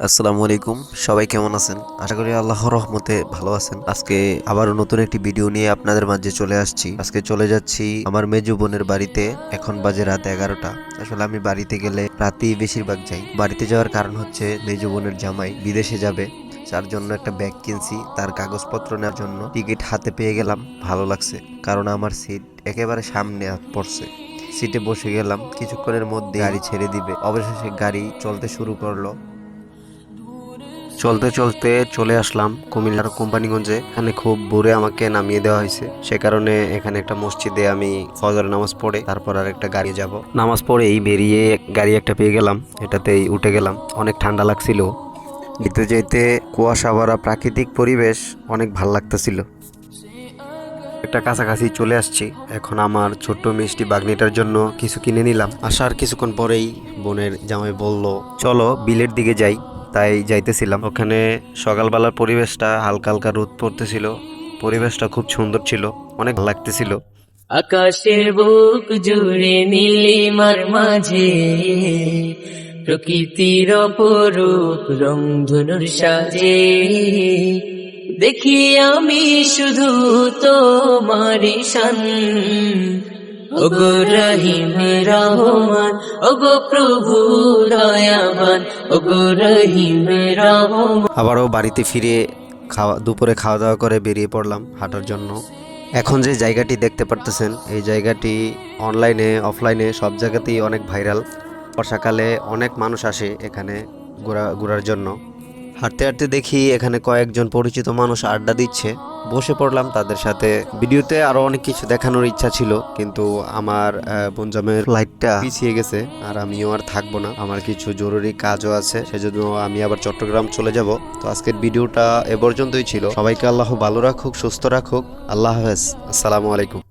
আসসালামু আলাইকুম। সবাই কেমন আছেন? আশা করি আল্লাহর রহমতে ভালো আছেন। আজকে আবারও নতুন একটি ভিডিও নিয়ে আপনাদের মাঝে চলে আসছি। আজকে চলে যাচ্ছি আমার মেজু বোনের বাড়িতে। এখন বাজে রাত এগারোটা। আসলে আমি বাড়িতে গেলে রাতেই বেশিরভাগ যাই। বাড়িতে যাওয়ার কারণ হচ্ছে মেজু বোনের জামাই বিদেশে যাবে। যার জন্য একটা ব্যাগ কিনছি। তার কাগজপত্র নেওয়ার জন্য টিকিট হাতে পেয়ে গেলাম। ভালো লাগছে। কারণ আমার সিট একেবারে সামনে পড়ছে। সিটে বসে গেলাম। কিছুক্ষণের মধ্যে গাড়ি ছেড়ে দিবে। অবশেষে গাড়ি চলতে শুরু করল। চলতে চলতে চলে আসলাম কুমিল্লার কোম্পানিগঞ্জে। এখানে খুব ভোরে আমাকে নামিয়ে দেওয়া হয়েছে। সে কারণে এখানে একটা মসজিদে আমি ফজর নামাজ পড়ে, তারপর আর একটা গাড়ি যাব। নামাজ পড়েই বেরিয়ে গাড়ি একটা পেয়ে গেলাম, এটাতেই উঠে গেলাম। অনেক ঠান্ডা লাগছিল। যেতে যেতে কুয়াশা ভরা প্রাকৃতিক পরিবেশ অনেক ভালো লাগতেছিল। একটা কাছাকাছি চলে আসছি। এখন আমার ছোট্ট মিষ্টি বাগনিটার জন্য কিছু কিনে নিলাম। আসার কিছুক্ষণ পরেই বোনের জামাই বলল, চলো বিলের দিকে যাই। তাই যাইতেছিলাম। ওখানে সকালবেলার পরিবেশটা হালকা হালকা রোদ পড়তেছিল। পরিবেশটা খুব সুন্দর ছিল অনেক ভালো লাগতেছিল। আকাশের বুক জুড়ে নীলিমার মাঝে। প্রকৃতির অপরূপ রংধনুর সাজে। দেখি আমি শুধু তোমারি শান। ওগো রহিম রহমান, ওগো প্রভু দয়াবান, ওগো রহিম রহমান। আবারও বাড়িতে ফিরে খাওয়া, দুপুরে খাওয়া দাওয়া করে বেরিয়ে পড়লাম হাঁটার জন্য। এখন যে জায়গাটি দেখতে পারতেছেন, এই জায়গাটি অনলাইনে অফলাইনে সব জায়গাতেই অনেক ভাইরাল বর্ষাকালে অনেক মানুষ আসে এখানে ঘোরা, ঘোরার জন্য। হাঁটতে হাঁটতে দেখি এখানে কয়েকজন পরিচিত মানুষ আড্ডা দিচ্ছে। বসে পড়লাম তাদের সাথে। ভিডিওতে আরও অনেক কিছু দেখানোর ইচ্ছা ছিল কিন্তু আমার আহ, বনজামের ফ্লাইটটা পিছিয়ে গেছে আর আমিও আর থাকব না। আমার কিছু জরুরি কাজও আছে সেজন্য আমি আবার চট্টগ্রাম চলে যাব। তো আজকের ভিডিওটা এ পর্যন্তই ছিল। সবাইকে আল্লাহ ভালো রাখুক সুস্থ রাখুক। আল্লাহ হাফেজ। আসসালামু আলাইকুম।